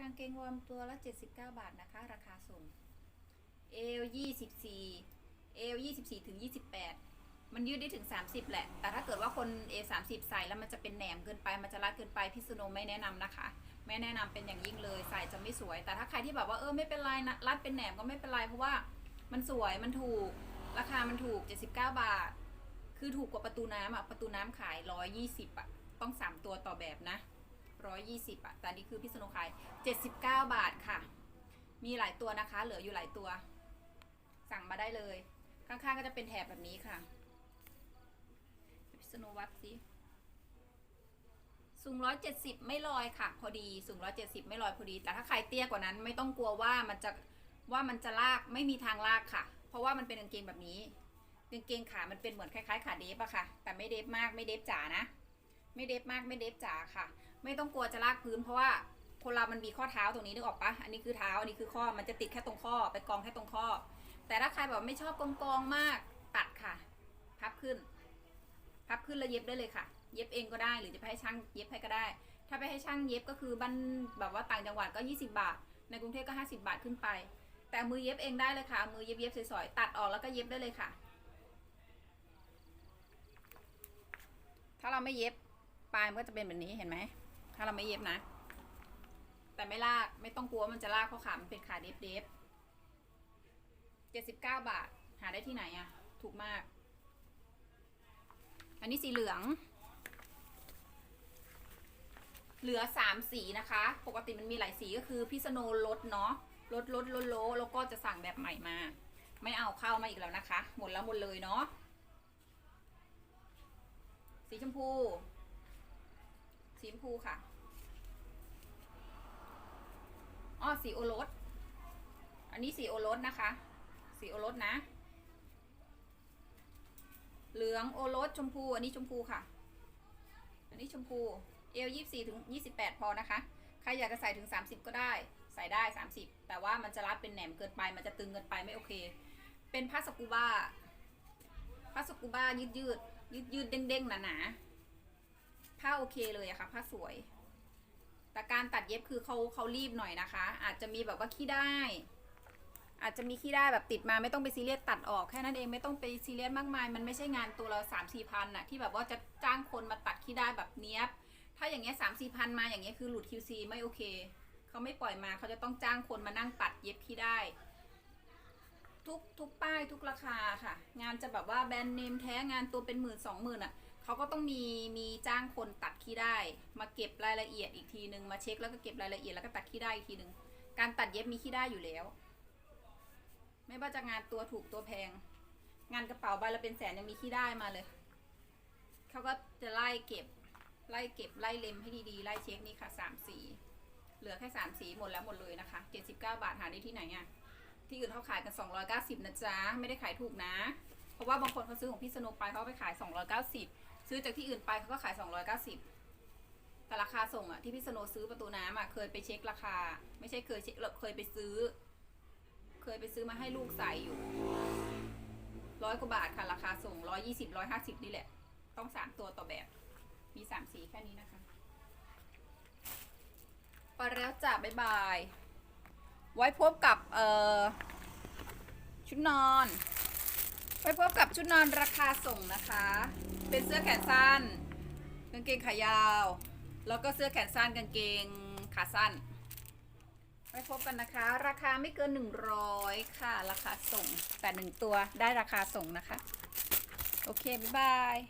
กางเกงวอร์มตัวละ 79 บาทนะคะ ราคาส่งเอล24เอล24ถึง28 มันยืดได้ถึง 30 แหละ แต่ถ้าเกิดว่าคนเอ30 ใส่แล้วมันจะเป็นแหนมเกินไป มันจะรัดเกินไปพิษณุไม่แนะนำนะคะ ไม่แนะนำเป็นอย่างยิ่งเลย ใส่จะไม่สวย แต่ถ้าใครที่แบบว่าเออไม่เป็นไรนะรัดเป็นแหนมก็ไม่เป็นไรเพราะว่ามันสวยมันถูก ราคามันถูก 79 บาท คือถูกกว่าประตูน้ำอะ ประตูน้ำขาย 120อะ ต้อง 3 ตัวต่อแบบนะ 120อะแต่นนี้คือพี่สโนขาย 79 บาทค่ะ มีหลายตัวนะคะ เหลืออยู่หลายตัว สั่งมาได้เลย ข้างๆก็จะเป็นแถบแบบนี้ค่ะพี่สโนวัดสิสูง170ไม่ลอยค่ะ พอดีสูง170ไม่ลอยพอดี แต่ถ้าใครเตี้ยกว่านั้นไม่ต้องกลัวว่ามันจะว่ามันจะลากไม่มีทางลากค่ะ เพราะว่ามันเป็นกางเกงแบบนี้กางเกงขามันเป็นเหมือนคล้ายๆขาเดฟอะค่ะ แต่ไม่เดฟมากไม่เดฟจ๋านะ ไม่เดฟมากไม่เดฟจ๋าค่ะ ไม่ต้องกลัวจะลากพื้นเพราะว่าคนเรามันมีข้อเท้าตรงนี้นึกออกปะอันนี้คือเท้าอันนี้คือข้อมันจะติดแค่ตรงข้อไปกองแค่ตรงข้อ แต่ถ้าใครแบบไม่ชอบกองกองมากตัดค่ะ พับขึ้น พับขึ้นแล้วเย็บได้เลยค่ะ เย็บเองก็ได้หรือจะไปให้ช่างเย็บให้ก็ได้ ถ้าไปให้ช่างเย็บก็คือบ้านแบบว่าต่างจังหวัดก็ 20 บาท ในกรุงเทพก็ 50 บาทขึ้นไป แต่มือเย็บเองได้เลยค่ะมือเย็บเย็บๆสวยๆตัดออกแล้วก็เย็บได้เลยค่ะ ถ้าเราไม่เย็บปลายมันก็จะเป็นแบบนี้เห็นไหม ถ้าเราไม่เย็บนะ แต่ไม่ลากไม่ต้องกลัวว่ามันจะลากเพราะขามันเป็นขาเดฟเดฟเจ็ดสิบเก้าบาท หาได้ที่ไหนอะถูกมาก อันนี้สีเหลือง เหลือสามสีนะคะ ปกติมันมีหลายสีก็คือพิษณุลดเนาะลดลดลดโลแล้วก็จะสั่งแบบใหม่มา ไม่เอาเข้ามาอีกแล้วนะคะ หมดแล้วหมดเลยเนาะสีชมพู สีชมพูค่ะอ้อสีโอรส อันนี้สีโอรสนะคะ สีโอรสนะ เหลืองโอรสชมพู อันนี้ชมพูค่ะ อันนี้ชมพู เอลยี่สี่ถึงยี่สิบแปดพอนะคะ ใครอยากจะใส่ถึงสามสิบก็ได้ ใส่ได้สามสิบแต่ว่ามันจะรัดเป็นแหนมเกินไป มันจะตึงเกินไปไม่โอเค เป็นผ้าสกูบ้าผ้าสกูบ้ายืดยืดยืดยืดเด้งๆหนาๆ ผ้าโอเคเลยอะค่ะ ผ้าสวย แต่การตัดเย็บคือเขาเขารีบหน่อยนะคะ อาจจะมีแบบว่าขี้ได้ อาจจะมีขี้ได้แบบติดมาไม่ต้องไปซีเรียสตัดออกแค่นั้นเองไม่ต้องไปซีเรียสมากมาย มันไม่ใช่งานตัวเราสามสี่พันอะที่แบบว่าจะจ้างคนมาตัดขี้ได้แบบเนี้ยบ ถ้าอย่างเงี้ยสามสี่พันมาอย่างเงี้ยคือหลุด QC ไม่โอเคเขาไม่ปล่อยมาเขาจะต้องจ้างคนมานั่งตัดเย็บขี้ได้ทุกทุกป้ายทุกราคาค่ะ งานจะแบบว่าแบรนด์เนมแท้งานตัวเป็นหมื่นสองหมื่นอะ เขาก็ต้องมีมีจ้างคนตัดขี้ได้ มาเก็บรายละเอียดอีกทีหนึ่งมาเช็คแล้วก็เก็บรายละเอียดแล้วก็ตัดขี้ได้อีกทีหนึ่งการตัดเย็บมีขี้ได้อยู่แล้ว ไม่ว่าจะงานตัวถูกตัวแพง งานกระเป๋าใบละเป็นแสนยังมีขี้ได้มาเลยเขาก็จะไล่เก็บไล่เก็บไล่เล็มให้ดีๆไล่เช็คนี่ค่ะสามสีเหลือแค่สามสีหมดแล้วหมดเลยนะคะเจ็ดสิบเก้าบาทหาได้ที่ไหนอะที่อื่นเขาขายกัน290นะจ๊ะไม่ได้ขายถูกนะ เพราะว่าบางคนเขาซื้อของพี่สนุกไปเขาไปขาย290 ซื้อจากที่อื่นไปเขาก็ขาย 290 แต่ราคาส่งอะที่พี่สนุกซื้อประตูน้ำอะเคยไปเช็คราคา ไม่ใช่เคยเช็คเคยไปซื้อ เคยไปซื้อมาให้ลูกใส่อยู่ร้อยกว่าบาทค่ะ ราคาส่ง120 150นี่แหละ ต้อง3ตัวต่อแบบ มี3สีแค่นี้นะคะไปแล้วจ้ะบ๊ายบาย ไว้พบกับ เอ่อ ชุดนอน ไปพบกับชุดนอนราคาส่งนะคะ เป็นเสื้อแขนสั้น กางเกงขายาว แล้วก็เสื้อแขนสั้นกางเกงขาสั้น ไปพบกันนะคะ ราคาไม่เกิน 100 ค่ะ ราคาส่ง แต่หนึ่งตัวได้ราคาส่งนะคะ โอเค บ๊ายบาย